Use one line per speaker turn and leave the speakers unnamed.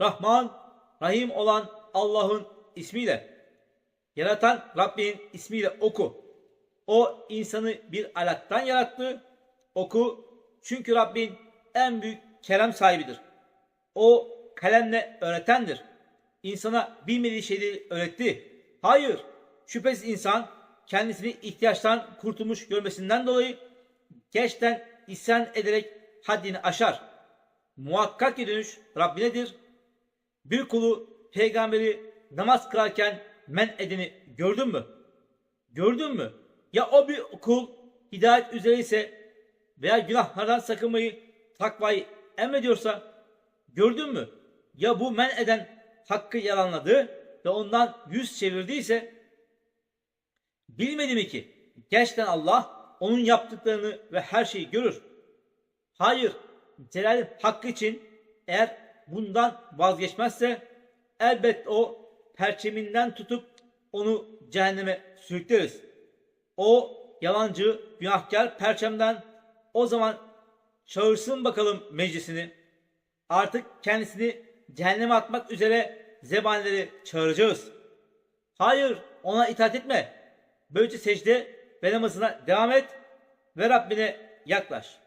Rahman, Rahim olan Allah'ın ismiyle. Yaratan Rabbinin ismiyle oku. O insanı bir alaktan yarattı. Oku. Çünkü Rabbin en büyük kerem sahibidir. O kalemle öğretendir. İnsana bilmediği şeyleri öğretti. Hayır. Şüphesiz insan kendisini ihtiyaçtan kurtulmuş görmesinden dolayı geçten isyan ederek haddini aşar. Muhakkak ki dönüş Rabbinedir. Bir kulu peygamberi namaz kılarken men edeni gördün mü? Gördün mü? Ya o bir kul hidayet üzere ise veya günahlardan sakınmayı, takvayı emrediyorsa gördün mü? Ya bu men eden hakkı yalanladı ve ondan yüz çevirdiyse bilmedi mi ki gerçekten Allah onun yaptıklarını ve her şeyi görür. Hayır, Celal hakkı için eğer bundan vazgeçmezse elbet o perçeminden tutup onu cehenneme sürükleriz. O yalancı, günahkar perçemden o zaman çağırsın bakalım meclisini. Artık kendisini cehenneme atmak üzere zebanileri çağıracağız. Hayır ona itaat etme. Böylece secde ve namazına devam et ve Rabbine yaklaş.